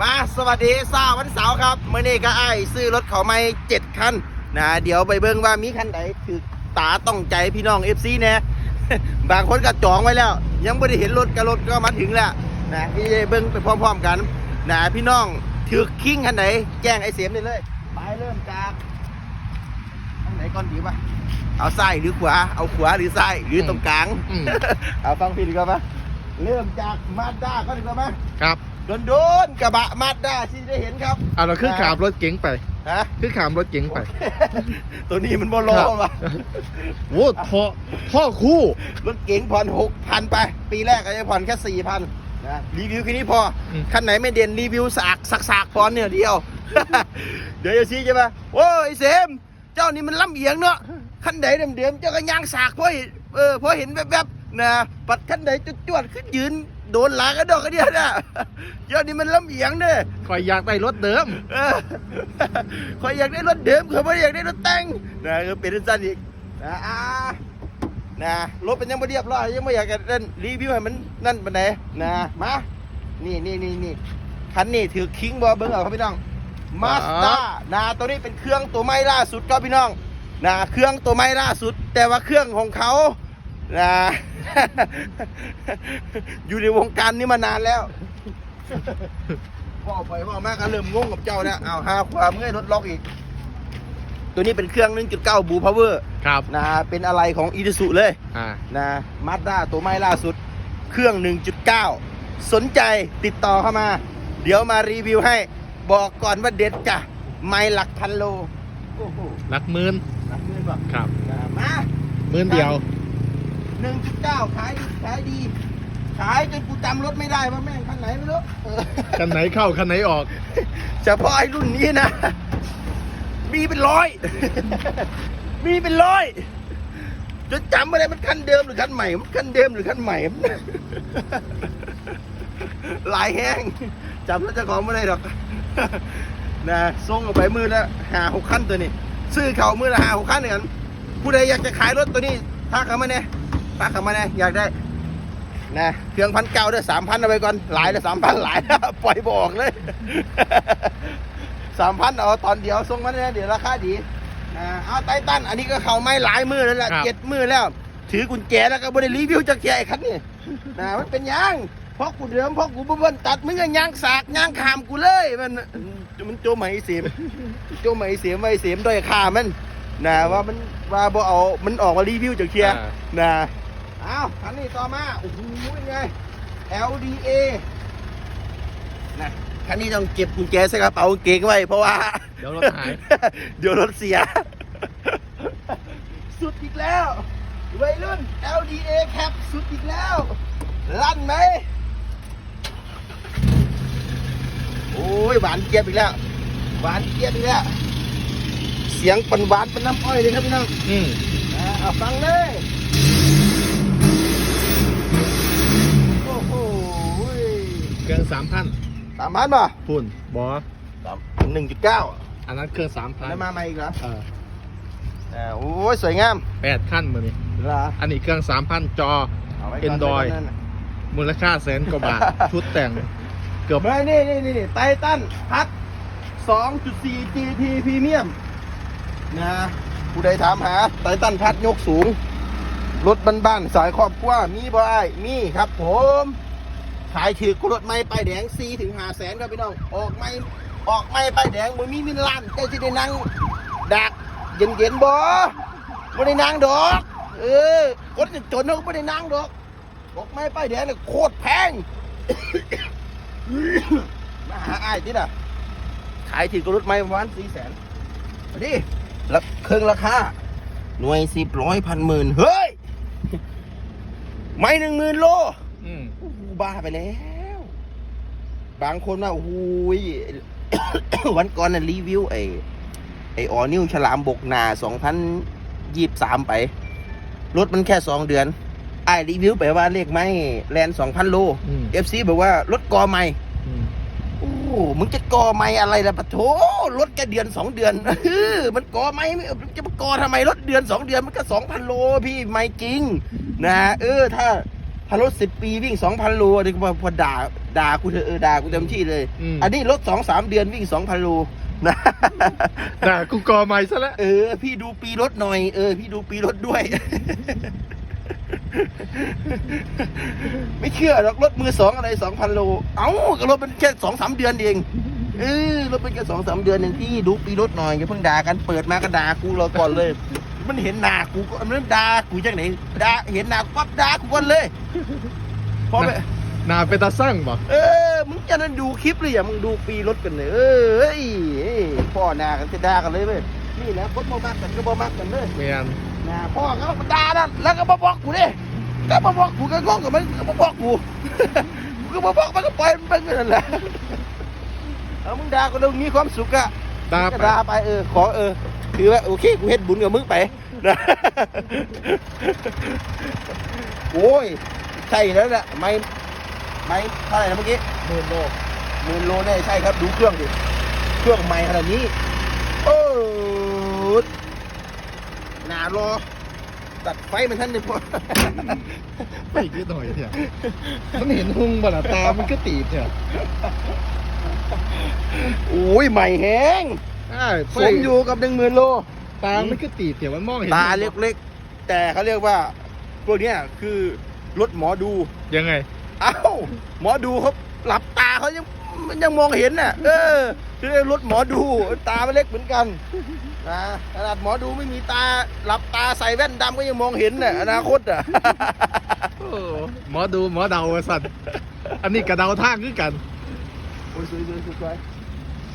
มาสวัสดีสาววันเสาร์ครับเมื่อนี้ก็ไอ้ายซื้อรถเขาไม่เจ็ดคันนะเดี๋ยวไปเบิ่งว่ามีคันไหนถือตาต้องใจพี่น้องเอฟซีแน่บางคนก็จองไว้แล้ว ยังไม่ได้เห็นรถกับรถก็มาถึงแล้วนะพี่จะเบิ่งไปพร้อมๆกันนะพี่น้องถือคิงคันไหนแจ้งไอ้เสียมได้เลยไปเริ่มจากอันไหนก่อนดีปะเอาซ้ายหรือขวาเอาขวาหรือซ้ายหรือตรงกลางอืมเอาฟังพี่ดีกว่าปะเริ่มจากมาด้าก็ดีกว่าปะครับ โดนโดนๆกระบะมาด้าที่ได้เห็นครับเอาเราขึ้นขามรถเก๋งไปฮะ ขึ้นขามรถเก๋งไป ตัวนี้มันบอลอครับ ว่ะโว้ท่อท่อคู่รถเก๋งผ่อนหกพันไป ปีแรกก็จะผ่อนแค่สี่พันนะรีวิวแค่นี้พออมคันไหนไม่เด่นรีวิวสากสักสากพอเนี่ยเดียว เดี๋ยวจะชี้ใช่ปะโอ้ยไอ้เสม เจ้านี่มันลำเอียงเนาะคันไหนเดิมๆเจ้าก็ยางสากเพราะเห็นเออเพราะเห็นแบบๆนะปัดคันไหนจวดๆขึ้นยืน โดนหลากกระดอกกระเดียนะเจ้านี่มันลำเอียงเด้อคอยอยากได้รถเดิมเออขอยอยากได้รถเดิมเขาไม่ได้อยากได้รถแต่งนะก็เป็นสั้นอีกนะอ่านะรถเป็นยังไม่เรียบร้อยยังไม่อยากจะเล่นรีวิวให้มันนั่นปานไหนนะมานี่นี่นี่นี่คันนี้ถือคิงบอเบิ้งเอาครับพี่น้องมาสด้านะตัวนี้เป็นเครื่องตัวใหม่ล่าสุดครับพี่น้องนะเครื่องตัวใหม่ล่าสุด แต่ว่าเครื่องของเขา นะอยู่ในวงการนี้มานานแล้วพ่อไปพ่อมากก็เริ่มงงกับเจ้าแล้วเอาหาความเมื่อยรถล็อกอีก ตัวนี้เป็นเครื่อง 1.9บูพาวเวอร์ครับนะเป็นอะไรของอี u สุเลยอ่านะมาด้าตัวใหม่ล่าสุด เครื่อง 1.9 สนใจติดต่อเข้ามา เดี๋ยวมารีวิวให้บอกก่อนว่าเด็ดจ้ะไม่หลักพันโลโอ้โหรักหมื่นหลักหมื่นว่ะครับนะมาหมื่นเดียว 1.9ขายดีขายดี ขายจนกูจำรถไม่ได้ว่าแม่งคันไหนไม่รู้เออคันไหนเข้าคันไหนออก เฉพาะไอ้รุ่นนี้นะ มีเป็นร้อย มีเป็นร้อยจนจำไม่ได้มันคันเดิมหรือคันใหม่ มันคันเดิมหรือคันใหม่ หลายแห้งจำแล้วเจะของไม่ได้หรอก นะส่งออกไปมือละหาหกขั้นตัวนี้ ซื้อเขามือละหาหกขั้นเนี่ยผู้ใดอยากจะขายรถตัวนี้ทักเขามาเนี่ย ทักเขามาเนี่ยอยากได้นะเครื่องพันเก้าด้วยสามพันเอาไปก่อนหลายเลยสามพันหลายปล่อยบอกเลยสามพันเอาตอนเดียวส่งมาเนี่ยเดี๋ยวราคาดีนะเอาไททันอันนี้ก็เขาไม่หลายมือแล้วแหละครับเจ็ดมือแล้ว ถือกุญแจแล้วก็บริรีวิวจากแกไอ้คันนี่นะมันเป็นหยังเพราะกูเดิมเพราะกูบ่เบิ่นตัดมึงก็ยางสากยางขามกูเลยมันมันโจมไหมเสียมโจมไหมเสียมไว้เสียมด้วยค่ามันนะว่ามันว่าบ่เอามันออกมารีวิวจากเคียอ่านะ อ้าวคันนี้ต่อมาโอ้โหเป็นไง LDA นะคันนี้ต้องเก็บกุญแจใส่กระเป๋ากางเกงไว้ เพราะว่า เดี๋ยวรถหาย เดี๋ยวรถเสีย สุดอีกแล้ววัยรุ่น LDA แคปสุดอีกแล้ว ลั่นไหม โอ้ย หวานเจี๊ยบอีกแล้ว หวานเจี๊ยบอีกแล้ว เสียงปันหวานเป็นน้ำอ้อยเลยครับพี่น้อง อืมอ่าเอาฟังเลย โอ้โห เครื่องสามพันสามพันป่ะปุ่นบอหนึ่งจุดเก้าอันนั้นเครื่องสามพันแล้วมาใหม่อีกเหรอเอออ่าโอ้ยสวยงามแปดขั้นมือนี้เหรออันนี้เครื่องสามพันจอาไว้ก่ Android ไว้ก่นั่นน่ะมูลค่าแสนกว่าบาท ชุดแต่ง เกือบไม่นี่นี่นี่นี่ไททันพัด2.4 GT Premium นะผู้ใดถามหาไททันพัดยกสูง รถบ้านๆสายครอบครัวมีบ่ไอ้มีครับผม ขายถือกรถไม่ป้ายแดง4ถึง5แสนครับพี่น้อง ออกไม่ออกไม่ป้ายแดงมือมีมินล้านแต่จะได้นั่งดักเย็นๆบ่ไม่ได้นั่งดอก เออคนจนเขาไม่ได้นั่งดอกออกไม่ป้ายแดงเนี่ยโคตรแพงมาหาไอ้ที่น่ะ ขายถือกรถไม่ประมาณสี่แสนดิแล้วเครื่องราคาหน่วยสิบร้อยพันหมื่นเฮ้ย ไม่หนึ่งหมื่นโล บ้าไปแล้ว บางคนว่าโอ้โหยวันก่อนน่ะรีวิวไอ้ไอ้ออนิวฉลามบกหนาสองพันยี่สามไป รถมันแค่สองเดือน ไอ้ายรีวิวไปว่าเลขไม่แลนสองพันโลอืมเอฟซีบอกว่ารถกอไม่อืมโอ้โหมึงจะกอไม่อะไรล่ะปะโถรถแค่เดือนสองเดือนเออมันกอไม่ไม่จะมากอทำไมรถเดือนสองเดือนมันก็สองพันโลพี่ไม่จริง นะเออถ้า ถ้ารถสิบปีวิ่งสองพันโลเดี๋ยวก็พอด่าด่ากูเถอะเออด่ากูเต็มที่เลย อืม อันนี้รถสองสามเดือนวิ่งสองพันโลนะด่ากูกอไม่ซะแล้วเออ พี่ดูปีรถหน่อย เออ พี่ดูปีรถด้วย ไม่เชื่อหรอกรถมือสองอะไรสองพันโล เอ้าก็รถมันแค่สองสามเดือนเองเออรถเป็นแค่สองสามเดือนเองพี่ดูปีรถหน่อยอย่าเพิ่งด่ากันเปิดมาก็ด่ากูเราก่อนเลย มันเห็นหน้ากูก็มันด่ากูจากไหนด่าเห็นหน้ากูปั๊บด่ากูก่อนเลยพอไปหนาเป็นตาสั่งบ่เออมึงจะนั่นดูคลิปเลยอย่ามึงดูปีรถกันเลยเออเฮ้ยเอ้ยพ่อหน้ากันจะด่ากันเลยเว้ยนี่แหละคนบ่มักกันก็บ่มักกันเลยเมียนนะพ่อเขามาด่านั่นแล้วก็มาบอกกูดิก็มาบอกกูก็งงกับมันก็มาบอกกูกูก็มาบอกมันก็ปล่อยมันไปนั่นแหละเอามึงด่าก็ต้องมีความสุขอะด่าก็ไปด่าไปเออขอเออ คือว่าโอเคกูเฮ็ดบุญกับมึงไปนะโอ้ยใช่แล้วแหละไม่ไม่เท่าไหร่นะเมื่อกี้หมื่นโลหมื่นโลได้ใช่ครับดูเครื่องดิเครื่องใหม่ขนาดนี้โอ้ยหนารอตัดไฟมันท่านเลยพอไม่คิดหน่อยเถอะมันเห็นหุงบ่ล่ะตา มันก็ตีบเถอะโอ้ยใหม่แห้ง ใช่สมอยู่กับหนึ่งหมื่นโล ตามันก็ตีบเถอะมันมองเห็นตาเล็กๆ แต่เขาเรียกว่า พวกเนี้ยคือรถหมอดู ยังไง เอ้าหมอดูเขาหลับตาเขายังมันยังมองเห็นน่ะ เออคือรถหมอดูตามันเล็กเหมือนกันนะขนาดหมอดูไม่มีตาหลับตาใส่แว่นดำก็ยังมองเห็นน่ะอนาคตอะ โอ้หมอดูหมอเดาว่าสัตว์ อันนี้กระเดาทางคือกัน โอ้ยสวยสวยสวยสวย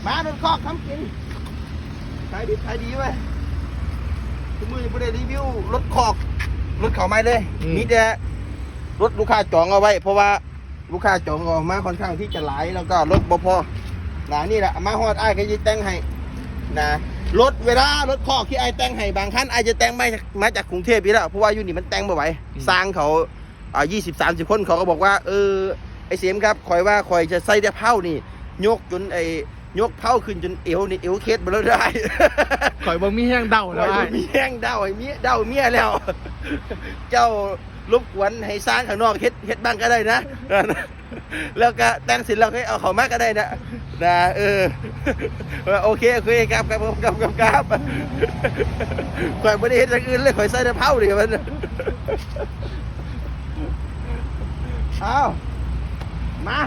มารถคอกทำกิน ขายดีขายดีไหมทุกมือยังไม่ได้รีวิวรถคอกรถเขาไม่เลยอืม มีแต่รถลูกค้าจองเอาไว้ เพราะว่าลูกค้าจองเอามาค่อนข้างที่จะหลายแล้วก็รถบ่พอนะนี่แหละมาฮอดไอ้ายก็ยิแต่งให้นะรถเวลารถคอกที่ไอ้ายแต่งให้บางคันไอ้ายจะแต่งมาจากมาจากกรุงเทพพี่แล้วเพราะว่าอยู่นี่มันแต่งไม่ไหวสร้างเขาอ่ายี่สิบสามสิบคนเขาก็บอกว่า เออไอเสียมครับคอยว่าคอยจะใส่แต่เผานี่ ยกจนไอ ยกเผาขึ้นจนเอวนี่เอวเคสไปแล้วได้ข่อยบ่มีแห้งเดาคแล้วอยไอ้มีแห้งเดาไอ้เมียเดาเมียแล้ว เจ้ารบกวนให้สร้างข้างนอกเฮ็ดเฮ็ดบ้างก็ได้นะ แล้วก็แต่งเสร็จแล้วก็เอาเขามาก็ได้นะนะเออว่าโอเคโอเคครับครับผมครับครับครับข่อยไม่ได้เฮ็ดอย่างอื่นเลยข่อยใส่แต่เผาเลยมันเอามา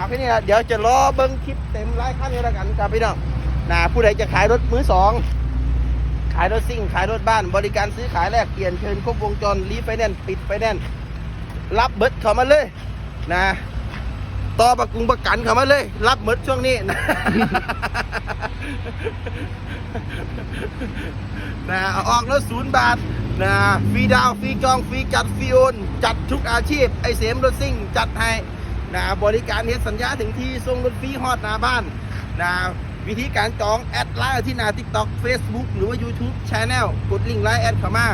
เอาพี่นี่ละเดี๋ยวจะรอเบิ้งคลิปเต็มไรายขั้นนี้แล้วกันครับพี่น้องนะผู้ใดจะขายรถมือสองขายรถซิ่ง ขายรถบ้าน บริการซื้อขายแลกเปลี่ยนเชิญครบวงจรรีไฟแนนซ์ปิดไฟแนนซ์รับเบิดเข้ามาเลยนะต่อประกุงประกันเข้ามาเลย รับเบิดช่วงนี้นะนะเอาออกรถศูนย์บาทนะฟรีดาวฟรีจองฟรีจัดฟรีโอนจัดทุกอาชีพ ไอเสียมรถซิ่ง จัดให้ นะบริการเฮ็ดสัญญาถึงที่ส่งรถฟรีฮอดหน้าบ้านนะวิธีการจองแอดไลน์ที่หน้า TikTok Facebook หรือว่า YouTube Channel กดลิงก์ไลน์แอดเข้ามา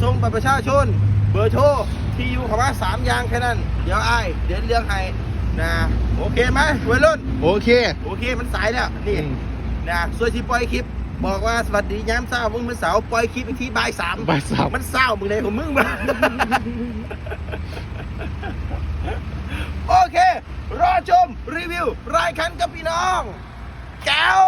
ส่งบัตรประชาชน เบอร์โทรที่อยู่เข้ามาสามอย่างแค่นั้น เดี๋ยวไอ้ายเดี๋ยวเรื่องให้นะโอเคไหมวัยรุ่นโอเค โอเคมันสายแล้วนี่อืมนะส่วนที่ปล่อยคลิปบอกว่าสวัสดีย้ำเศร้ามึงเป็นเสาร์ปล่อยคลิปอีกทีบ่ายสามบ่ายสามมันเศร้ามึงเลยของมึงมา โอเค รอชมรีวิวรายคันกับพี่น้องแก้ว